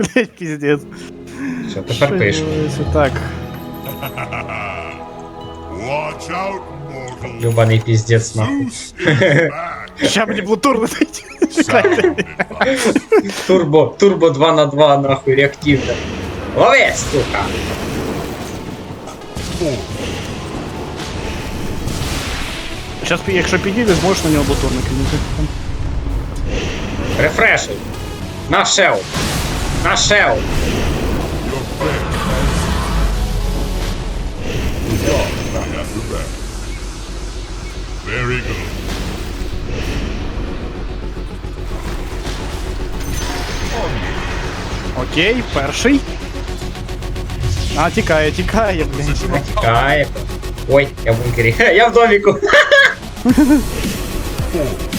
Блять, піздець. Все, тепер пишу. Що Так. Watch out, mortal. Любаний піздець нахуй. Zeus is back. Ща мені блутур летить. Чекайте. Sound advice. Турбо, турбо 2 на 2 нахуй, реактивно. Лови, сука! Four. Щас, якщо підійде, зможеш на нього блутур накинути. Рефрешуй. На шел. На шел. Your friend has. Right after that. Very good. Окей, перший. А, тікає, тікає, блядь. Кайф. Ой, я в бункері. Я в доміку.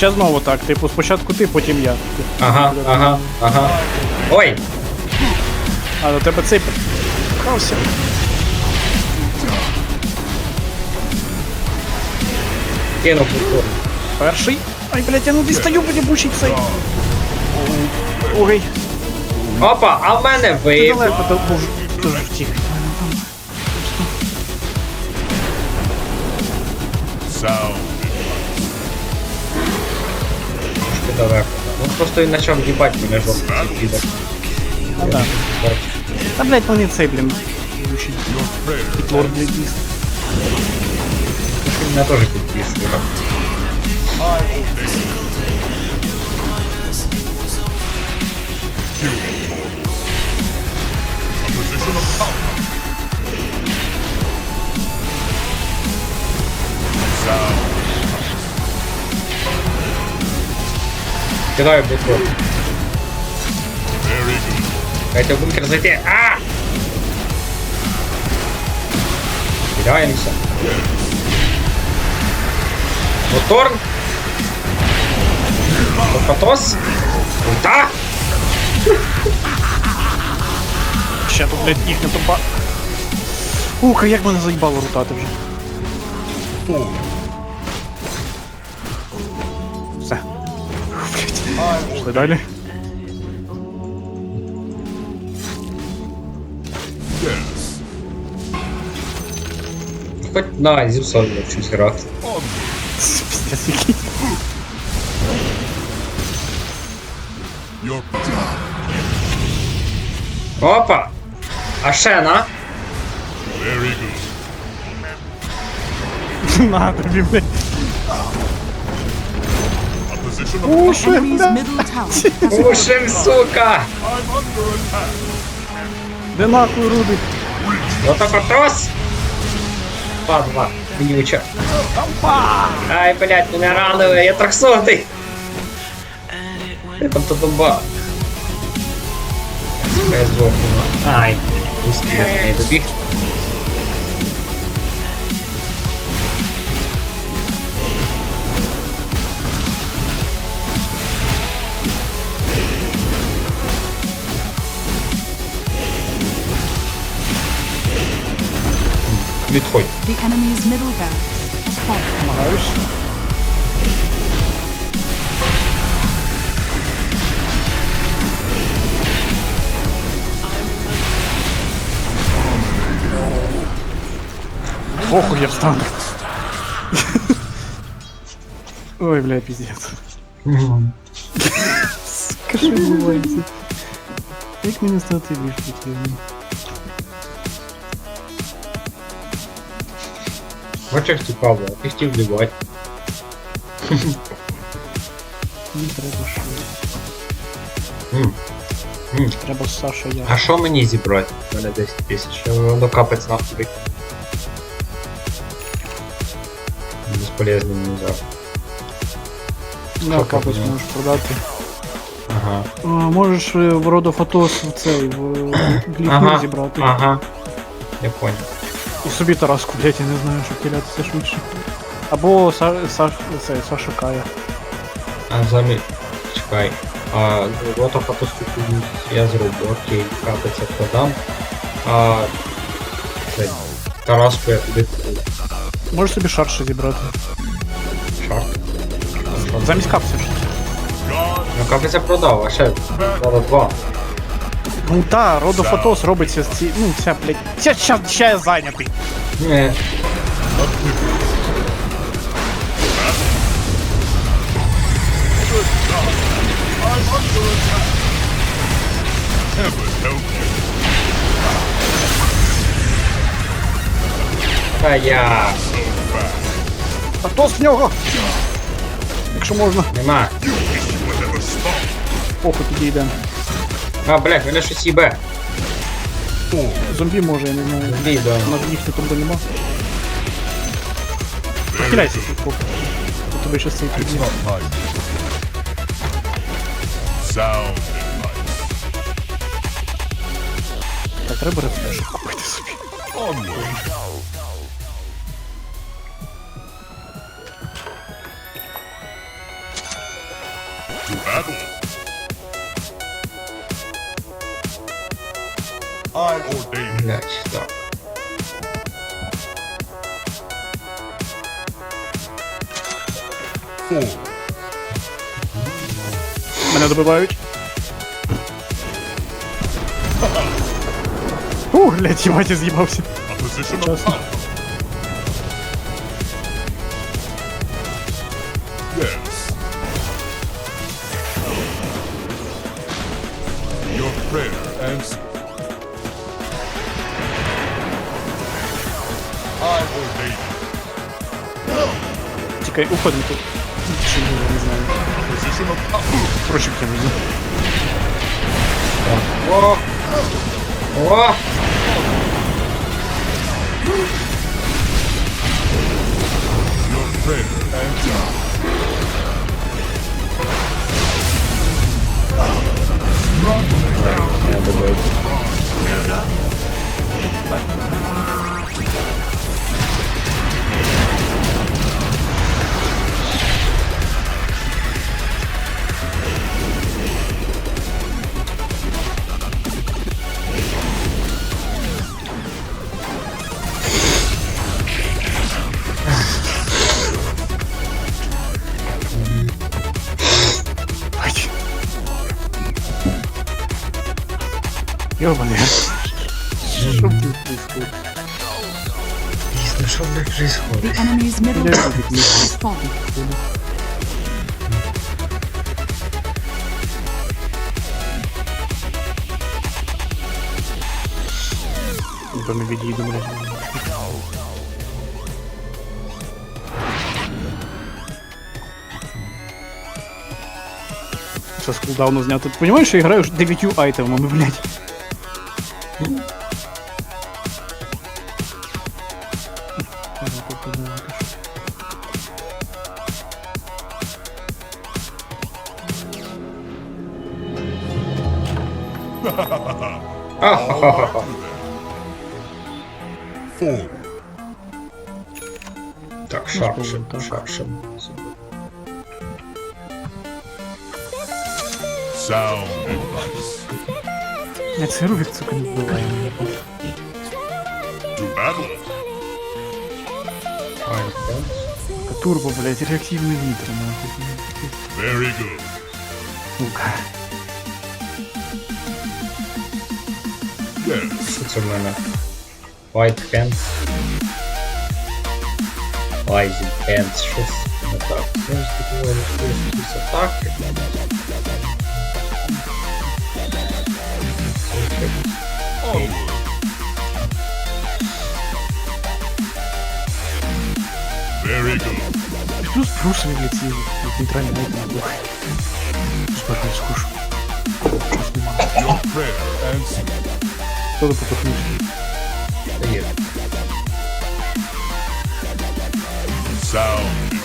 Ще знову так, типу, спочатку ти, потім я. Ага, ага, ага. Ой, А до тебе цей пхався. кинув культуру. Перший. Ай, блядь, я не дістаю, буде бучить цей. Ой, Опа, а в мене ти вийв. далеко то був. Дуже втік. Sound далеко. Ну просто він почав їбать мене жорстко цей підер. А, да. Та, блядь, вони цей, блін. Бучить. your prayer. Лорд, блядь, дійсно. Мене теж підписує. A position of power. Sound. Кидаю бункер. Very good. Дайте в бункер зайти. А! Кидаємося. Моторн. Копатос. Ульта. Ще тут, блядь, їхня тупа. Ух, а як мене заїбало рутати вже. Four. Пішли далі. Yes. Хоч на Зівсон щось грати. On. Піздець який. Your Опа! А ще на? very good. На тобі, блядь. Power. що, Enemy's бля? middle tower Ушим, сука! Де нахуй Рубик? Лотокотос! Падла, вонюча. Ай, блядь, мене ранили, я трехсотий! Де там та доба? Я здохну. Ай, успіх, я не добіг. The enemy's middle barracks has fallen. Намагаюсь. Похуй, я встану. Ой, бля, пиздец. Скажи, бувається. Як мені стати більш Бачиш, як цікаво, а ти хотів вбивати. Мені треба що. М. М. Треба з Сашою я. А що мені зібрати? У мене 10 тисяч, воно капець нахуй. Безполезно не взяв. На що капець там? можеш продати. Ага. А, можеш е, в Родофотос в цей в гліфу Ага. зібрати. Ага. Я понял. І собі Тараску, блять, я не знаю, щоб кидатися швидше. Або Са, Саш, це, Саша Кая. А замі... Чекай. А, ну, от фотостуку я зроблю, окей, капець я продам. А, це, Тараску я туди куплю. Можеш собі шар ще зібрати. Шарт. Замість капсів. Ну капець я продав, а ще треба два. Ну та, родофотоз робиться з ці. Ну, ця, блядь. Ця, ща, ща я зайнятий. Не. Та я. Фотоз в нього! Якщо можна. Нема. Похуй тоді йдемо. А, блядь, мене щось їбе. Зомбі може, я не знаю. Відео. У нас їх тут нема. Похиляйся тут, похуй. У тебе ще цей підніс. Sound. Так, треба рефреш купити собі. To battle. I ordain Блядь, так. forward. Мене добивають. Ух, блядь, їбать, я з'їбався. A position of Just- Тікай, уходимо тут. Я не знаю. power. Я візьму. О! О! Prayer Происходит? Дійсно, що блядь The происходит? enemy's middle Yeah, barracks it is. has fallen. То ми відійдемо, блядь. Кулдауну знято. Ти розумієш, я граю 9 айтемами, блядь? Так, шарше, шарше. Sound advice. Я це Рубік, сука, не вбиває. Турбо, блядь, реактивний вітер, нахуй. Very good. Сука. Yes. Що це в мене? White hands. Lazy hands, щось не так. Це ж таки Very good. Плюс плюс відлетів. Нейтральний найт не був. Спершу скушу. Щось нема. Your prayer answered. Хто до потухнувся? Та є. Sound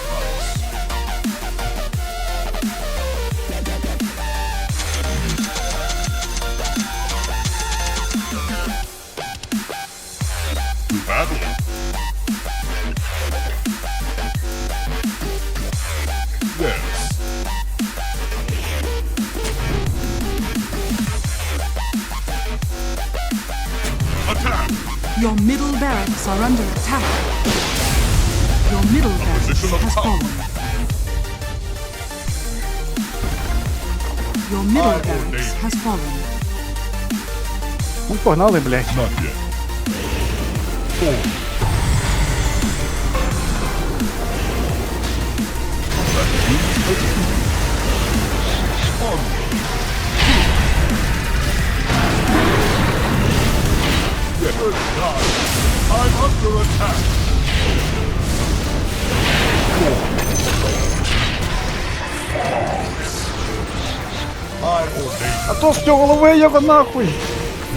I ordain А то з цього голови його нахуй!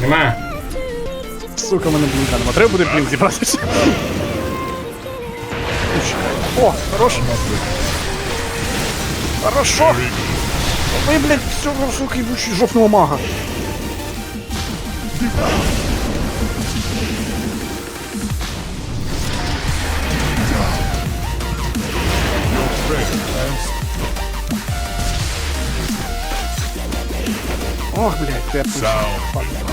Нема. Сука, мене блінка нема. Треба буде блін зібратися. О, хорош. Хорошо. Ви, блядь, цього, сука, ебучий жовтного мага. Ох, блядь, я sound.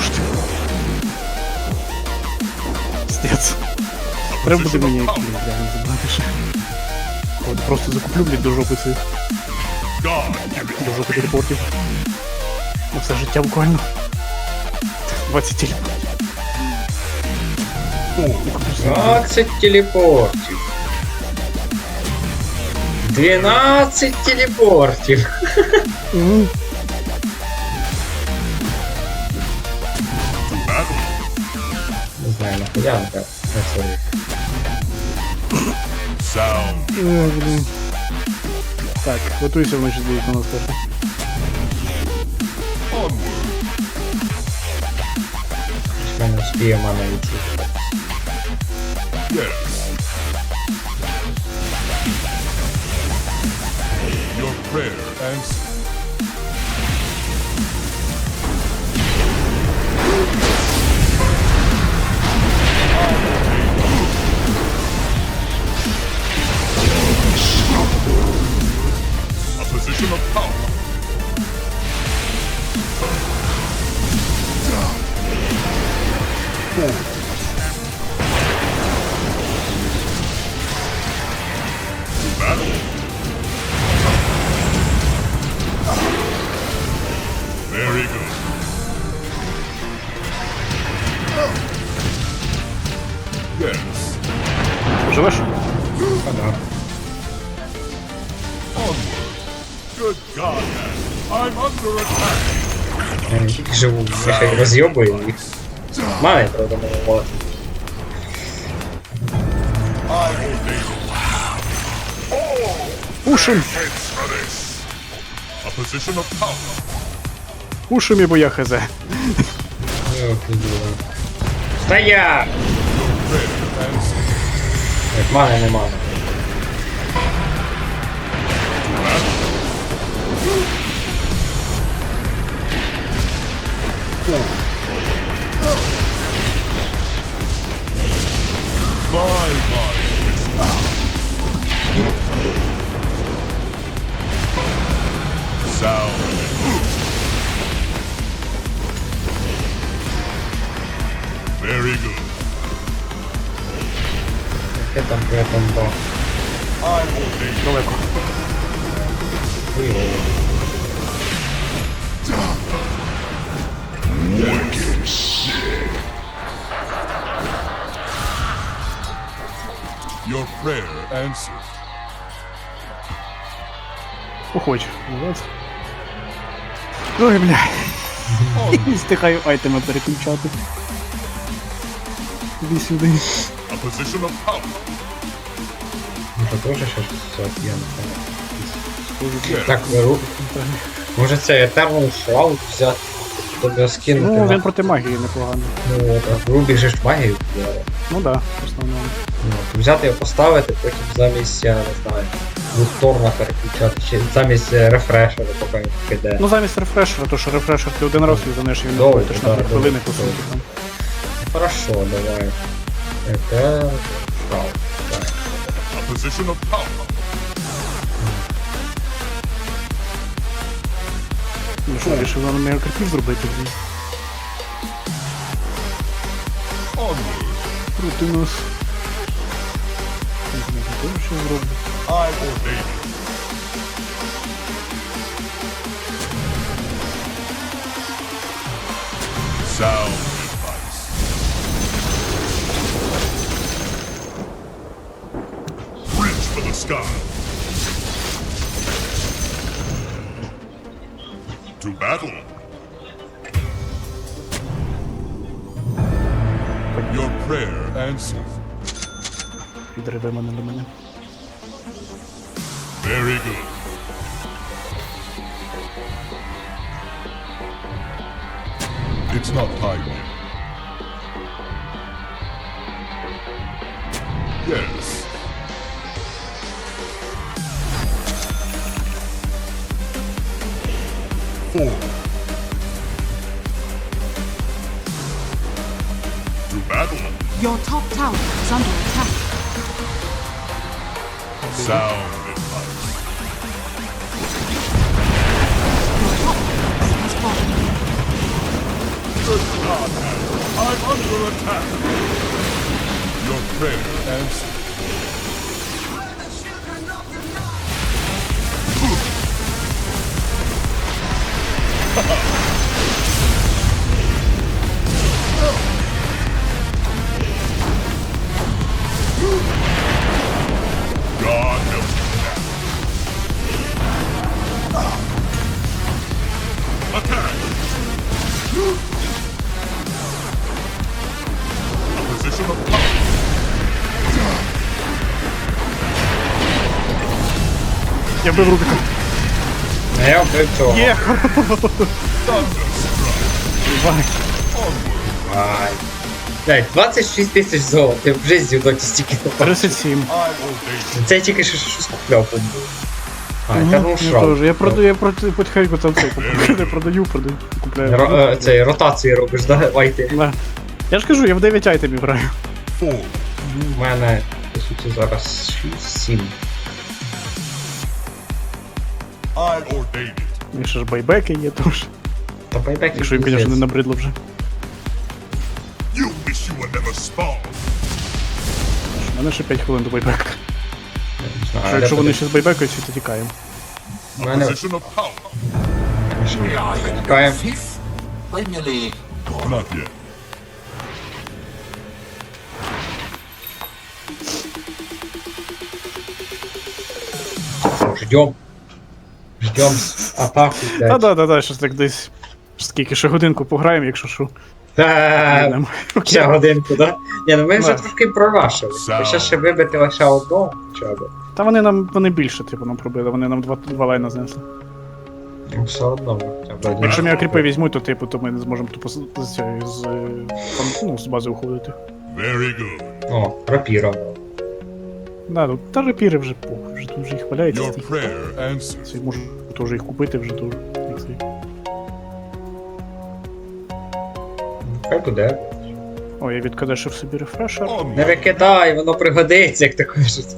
Слушайте. Стец. Треба буде мені блін, реально забрати ще. От просто закуплю, блядь, до жопи цих, God, give it до жопи телепортів. На все життя буквально. 20 телепортів. О, і куплю собі. 20 телепортів. 12 телепортів. Так працює. Sound. Ой, блін. Так, готуйся вночі здається на нас. Onward. Що не успіє мана. Yes. Your prayer answered. Of power. Battle. Живу, я ще й роз'єбую їх. Має, правда, it. Пушим! Пушим, бо я хз. Стоять! Prayer answered. Як мани Very good. Яке там при этом бо. I ordain Далеко. Хуйово. your prayer answered. Уходь. Вот. Ой, бля. Не встигаю айтеми переключати. Іди сюди. A position of power. Може теж ще. Yes. Так, беру. Може це Eternal Shroud взяти? Тобі скинути Ну, на... він проти магії непоганий. Ну, от, а Рубік же ж магію вбиває. Ну да, в основному. Ну, от, взяти його поставити, потім замість, я не знаю, двохторна переключати, чи замість е, рефрешера, поки він піде. Ну замість рефрешера, то що рефрешер ти один раз юзанеш і він не Довго, ходиш на да, 3 хвилини по суті там. Хорошо, давай. Shroud. Так. Position of power. Ну що, вирішив на мега кріпів зробити, блін. Onward. Проти нас. Не знаю, хто що зробить. I ordain it. Sound sky. To battle. Your prayer answered. Very good. It's not time yet. Yes. Four. To battle. Your top tower is under attack. Sound advice. Your top tower has fallen. Good God, I'm under attack. Your prayer answered. Вбив Рубіка. Я вбив цього. Є! Давай. Ай. Блядь, 26 тисяч золота, я вже з доті стільки попав. 37. I will date Це я тільки що щось купляв А, Мгм, ну Я теж. Я продаю, я проти- потихеньку там цей купую. Не продаю, продаю, купляю. Ро- е, Цей ротації робиш, да? Вайти. Да. Я ж кажу, я в 9 айтемів граю. У мене, по суті, зараз 6-7. І ще ж байбеки є теж. Та байбек Якщо їм, звісно, не набридло вже. У мене ще 5 хвилин до байбека. Що знаю. якщо вони ще з байбекою, то тікаємо. У мене тікаємо. Ждем. Ждем атаку, Та да, да, да, щось так десь. Скільки ще годинку пограємо, якщо що. Та, Ще годинку, да? Ні, ну ми вже трошки прорашили. Ще ще вибити лише одного хоча б. Та вони нам вони більше, типу, нам пробили, вони нам два, два лайна знесли. Ну все одно. Якщо мені кріпи візьмуть, то типу, то ми не зможемо тупо з, з, з, е, ну, з бази уходити. Very good. О, рапіра. Да, ну, та репіри вже похуй, вже тут вже їх валяється. Your prayer answered. Можу теж їх купити вже дуже. як. Хай буде. О, я відкадешив собі рефрешер. Не викидай, воно пригодиться, як то кажуть.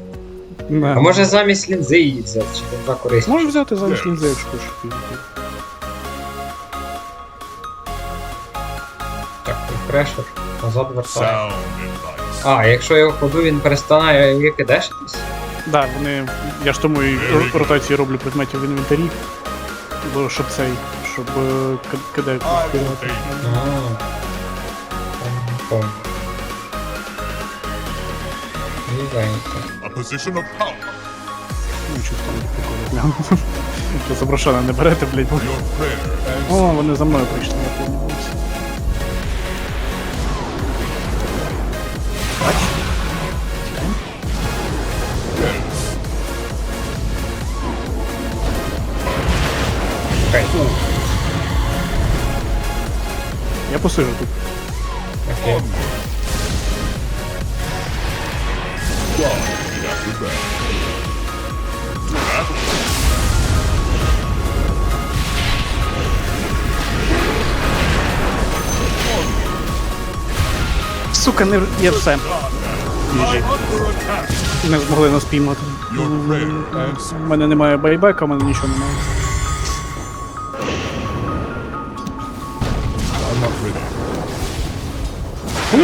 Да. А може замість лінзи її взяти, чи лінза корисніша? Можеш взяти замість лінзи, якщо хочеш. Так, прешер. Назад. Sound advice. А, якщо я ходу, він перестане викидешитись? Да, вони. Я ж тому і ро- ротації роблю предметів в інвентарі. Бо щоб цей, щоб е, к- КД I will А. Position of power. Ну, щось там прикольно заброшена не берете, блядь, бо. О, вони за мною прийшли, я помню. Посижу тут. Окей. Сука, не є все. I'm. Не змогли нас піймати. У мене немає байбека, у мене нічого немає.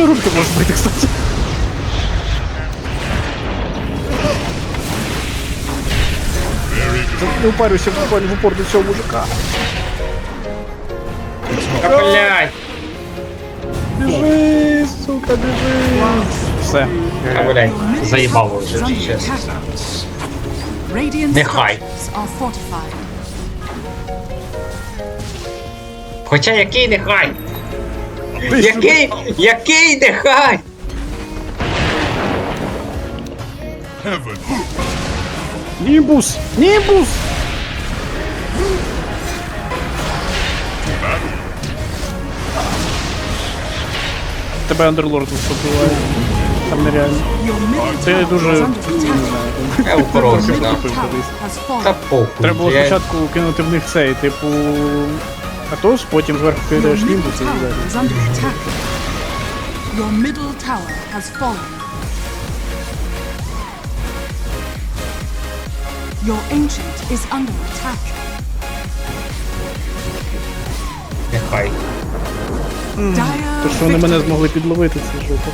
Рубки можуть бити, кстати. Не упарюйся буквально в упор до цього мужика. Та блядь! Біжи, сука, біжи. Все. А, блядь, чесно. attack. Radiant Нехай. Хоча який нехай? Який? Який нехай? Heaven. Німбус! Німбус! Тебе андерлорд побиває. Там нереально. Це дуже. Я да. Та похуй. Треба було я- спочатку кинути в них цей, типу. Атос, потім зверху кидаєш німбус і далі. Your middle tower has fallen. Your ancient is under attack. Нехай. Dire То що вони мене змогли підловити, це жопа.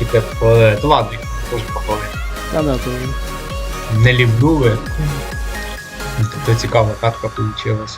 Тільки похвалили. Ну ладно, їх теж похвалили. Да, да, то Не лівдули. Тобто цікава катка получилась.